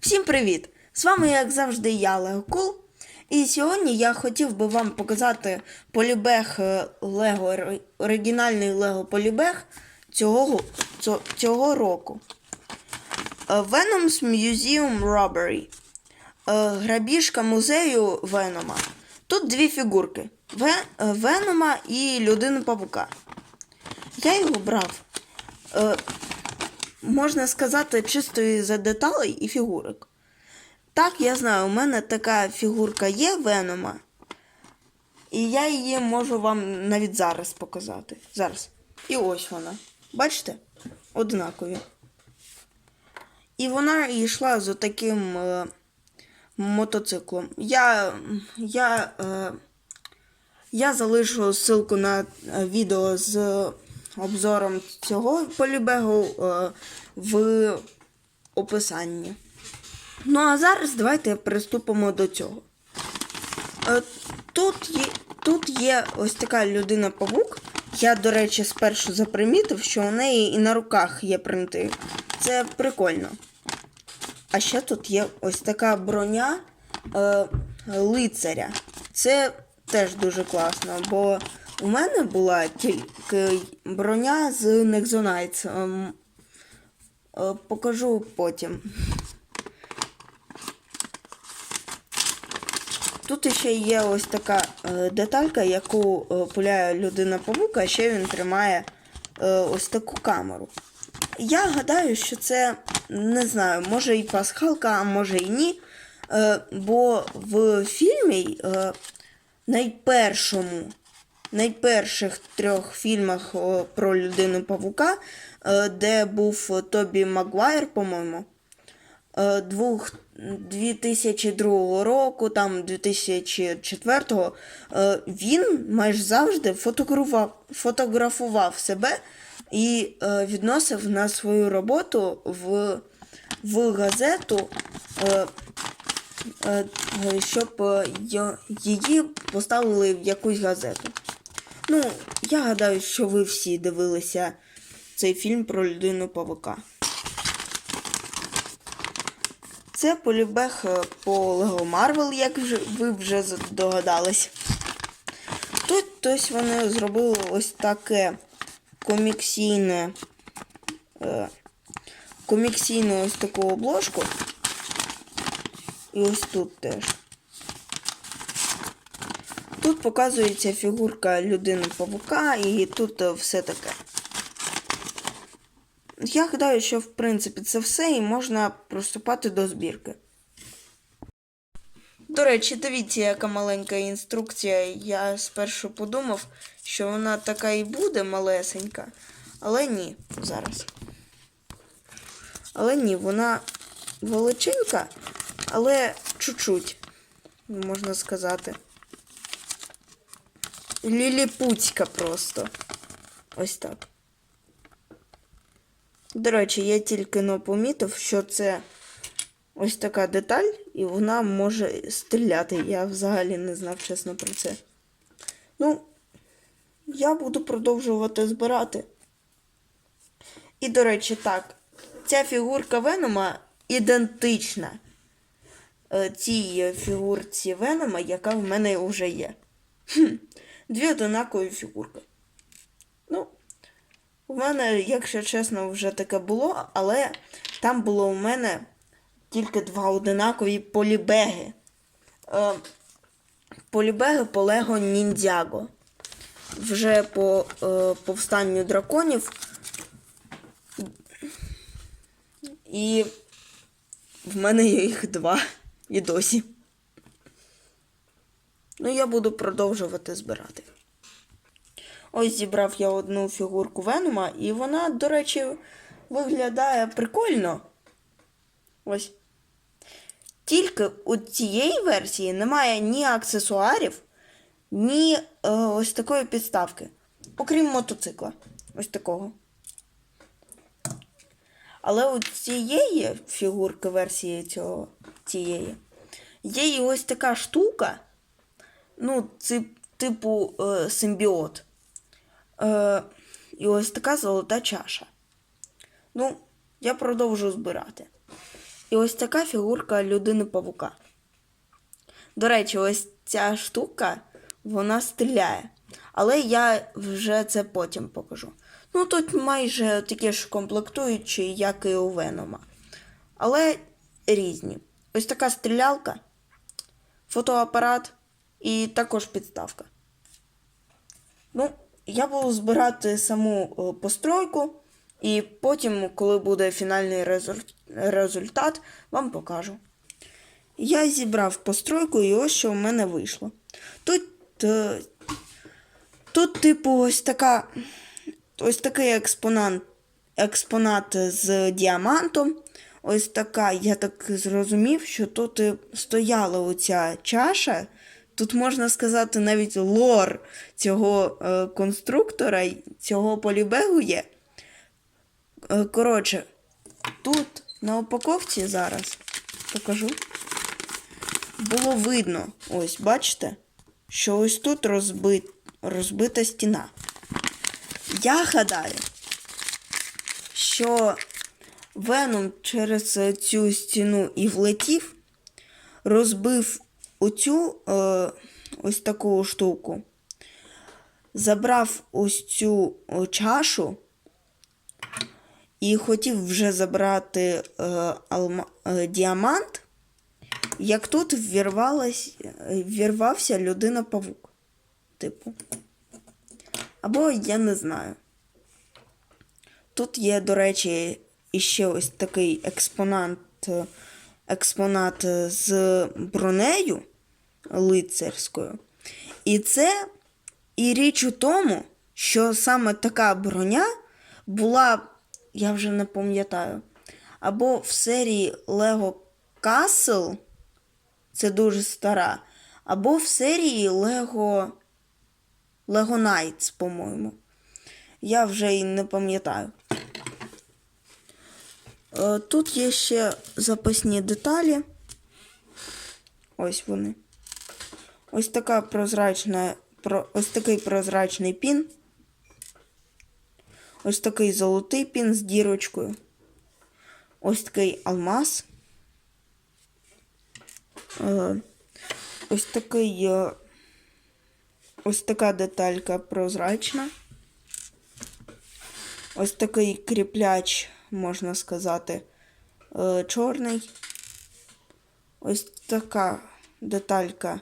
Всім привіт! З вами, як завжди, я Легокул. І сьогодні я хотів би вам показати полібег е, Лего, ори- оригінальний Лего Полібег цього, цього, року. Е, Venom's Museum Robbery. Е, Грабіжка музею Венома. Тут дві фігурки: Ве- Венома і людину павука. Я його брав. Можна сказати, чисто за деталей і фігурок. Так, я знаю, у мене така фігурка є Венома. І я її можу вам навіть зараз показати. Зараз. І ось вона. Бачите? Однакові. І вона йшла з таким е, мотоциклом. Я, я, е, я залишу ссылку на е, відео з обзором цього полібегу е, в описанні. Ну а зараз давайте приступимо до цього. Е, Тут є, тут є ось така людина-павук. Я, до речі, спершу запримітив, що у неї і на руках є принти. Це прикольно. А ще тут є ось така броня е, лицаря. Це теж дуже класно, бо у мене була тільки броня з Nexonites. Ем, е, покажу потім. Тут ще є ось така е, деталька, яку е, пуляє людина павука, а ще він тримає ось таку камеру. Я гадаю, що це не знаю, може і пасхалка, а може і ні. Бо в фільмі найпершому, найперших трьох фільмах про людину павука, е, де був Тобі Магуайр, по-моєму, е, 2002 року, там 2004, е, він майже завжди фотографував, фотографував себе і е, відносив на свою роботу в, в газету, е, е, щоб е, її поставили в якусь газету. Ну, я гадаю, що ви всі дивилися цей фільм про людину павука. Це полібег е, по Лего Марвел, як вже, ви вже здогадались. Тут ось вони зробили ось таке коміксійне. Е, коміксійну ось таку обложку. І ось тут теж. Тут показується фігурка людини павука, і тут е, все таке. Я гадаю, що в принципі це все, і можна приступати до збірки. До речі, дивіться, яка маленька інструкція. Я спершу подумав, що вона така і буде малесенька. Але ні, зараз. Але ні, вона величенька, але чуть-чуть, можна сказати. Ліліпуцька просто. Ось так. До речі, я тільки но помітив, що це ось така деталь, і вона може стріляти. Я взагалі не знав чесно про це. Ну, я буду продовжувати збирати. І, до речі, так, ця фігурка Венома ідентична е, цій фігурці Венома, яка в мене вже є. Хм, дві одинакові фігурки. Ну, у мене, якщо чесно, вже таке було, але там було у мене тільки два одинакові полібеги. Е, полібеги по Лего Ніндзяго. Вже по е, повстанню драконів. І в мене є їх два і досі. Ну, я буду продовжувати збирати. Ось зібрав я одну фігурку Венома, і вона, до речі, виглядає прикольно. Ось. Тільки у цієї версії немає ні аксесуарів, ні е, ось такої підставки. Окрім мотоцикла. Ось такого. Але у цієї фігурки версії цього, цієї є і ось така штука. Ну, типу е, симбіот. Е, і ось така золота чаша. Ну, я продовжу збирати. І ось така фігурка людини павука. До речі, ось ця штука, вона стріляє. Але я вже це потім покажу. Ну, тут майже такі ж комплектуючі, як і у Венома. Але різні. Ось така стрілялка, фотоапарат і також підставка. Ну, я буду збирати саму е, постройку, і потім, коли буде фінальний результ- результат, вам покажу. Я зібрав постройку, і ось що в мене вийшло. Тут, е, тут типу, ось така, ось такий експонат, експонат з діамантом. Ось така, я так зрозумів, що тут стояла оця чаша. Тут можна сказати навіть лор цього е, конструктора, цього полібегу є. Е, коротше, тут на упаковці зараз покажу. Було видно, ось, бачите, що ось тут розбит, розбита стіна. Я гадаю, що Веном через е, цю стіну і влетів, розбив оцю е, ось таку штуку, забрав ось цю чашу і хотів вже забрати е, алма, е, діамант, як тут ввірвалась, е, ввірвався людина-павук. Типу. Або я не знаю. Тут є, до речі, іще ось такий експонат, е, експонат е, з бронею лицарською. І це і річ у тому, що саме така броня була, я вже не пам'ятаю, або в серії Lego Castle, це дуже стара, або в серії Lego, Lego Knights, по-моєму. Я вже і не пам'ятаю. Е, Тут є ще запасні деталі. Ось вони. Ось така прозрачна, про, ось такий прозрачний пін. Ось такий золотий пін з дірочкою. Ось такий алмаз. Е, Ось такий. е, Ось така деталька прозрачна. Ось такий кріпляч, можна сказати, е, чорний. Ось така деталька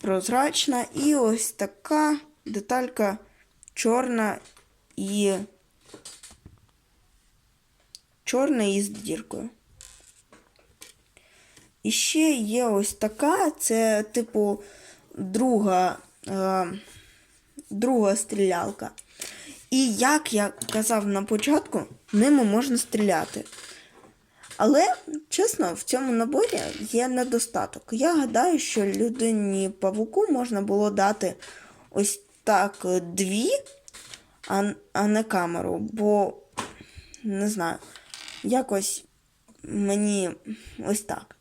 прозрачна. І ось така деталька чорна і чорна із діркою. І ще є ось така, це, типу, друга, е, друга стрілялка. І як я казав на початку, ними можна стріляти. Але, чесно, в цьому наборі є недостаток. Я гадаю, що людині павуку можна було дати ось так дві, а не камеру, бо не знаю, якось мені ось так.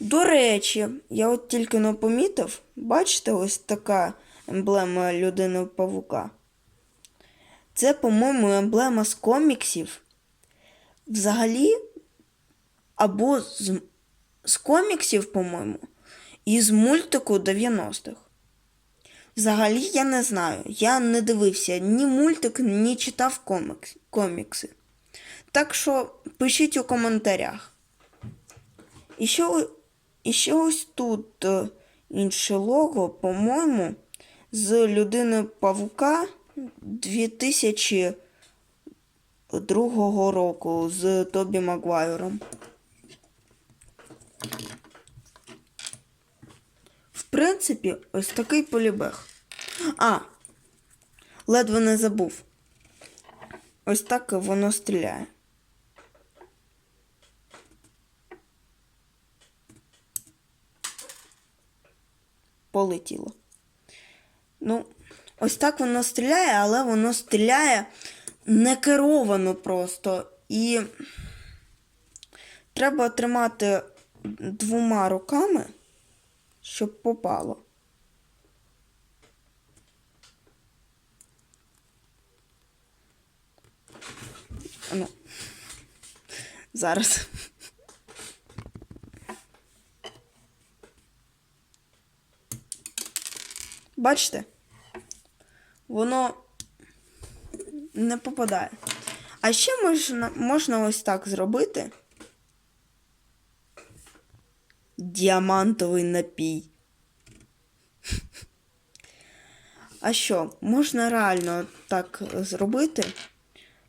До речі, я от тільки не помітив, бачите, ось така емблема людини павука. Це, по-моєму, емблема з коміксів. Взагалі, або з, з коміксів, по-моєму, і з мультику 90-х. Взагалі, я не знаю. Я не дивився ні мультик, ні читав комікс, комікси. Так що пишіть у коментарях. І ще, і ще ось тут е, інше лого, по-моєму, з людини Павука 2002 року з Тобі Магуайром. В принципі, ось такий полібег. А, ледве не забув. Ось так воно стріляє. Полетіло. Ну, ось так воно стріляє, але воно стріляє не керовано просто. І треба тримати двома руками, щоб попало. Ну, Зараз. Бачите? Воно не попадає. А ще можна, можна ось так зробити. Діамантовий напій. А що, можна реально так зробити?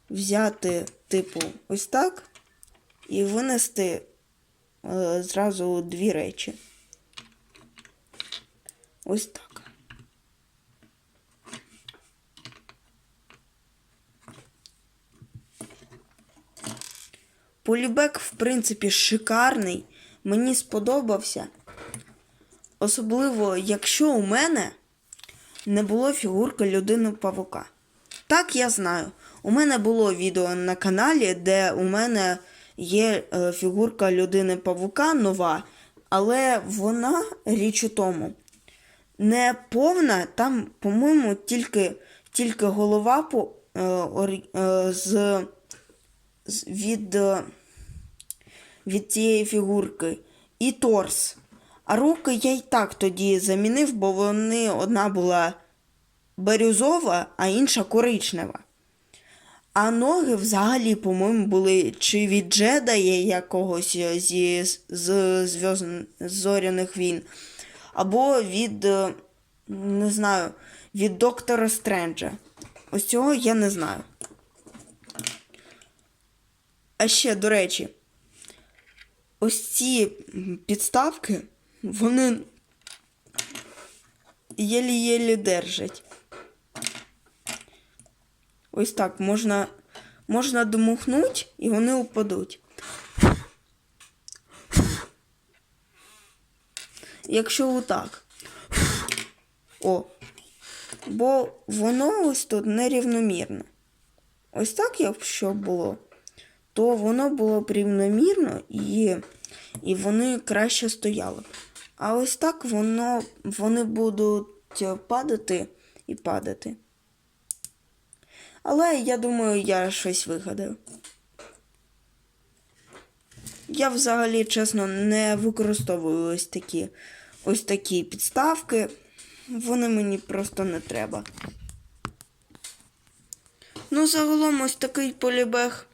Взяти, типу, ось так і винести е, зразу дві речі. Ось так. Полібек, в принципі, шикарний. Мені сподобався. Особливо, якщо у мене не було фігурки людини павука. Так, я знаю. У мене було відео на каналі, де у мене є е, фігурка людини павука нова, але вона річ у тому. Не повна, там, по-моєму, тільки, тільки голова по, е, е, з, з, від, е, від цієї фігурки і торс. А руки я й так тоді замінив, бо вони одна була бирюзова, а інша коричнева. А ноги взагалі, по-моєму, були чи від Джедая якогось е, зі з, з, з зоряних війн, або від, е, не знаю, від доктора Стренджа. Ось цього я не знаю. А ще, до речі, ось ці підставки, вони єлі-єлі держать. Ось так можна, можна домухнути і вони упадуть. Якщо отак. О. Бо воно ось тут нерівномірне. Ось так, якщо було, то воно було б рівномірно і, і вони краще стояли. А ось так воно, вони будуть падати і падати. Але я думаю, я щось вигадаю. Я взагалі, чесно, не використовую ось такі, ось такі підставки. Вони мені просто не треба. Ну, загалом ось такий полібег.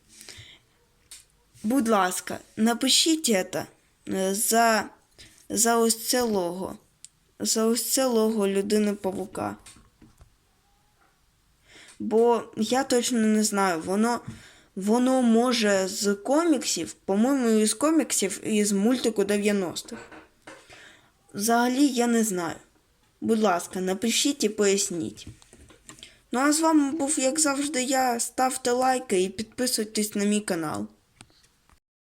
Будь ласка, напишіть це е, за, за ось це лого. За ось це лого людини павука. Бо я точно не знаю, воно, воно може з коміксів, по-моєму, із коміксів і з мультику 90-х. Взагалі я не знаю. Будь ласка, напишіть і поясніть. Ну а з вами був, як завжди, я. Ставте лайки і підписуйтесь на мій канал.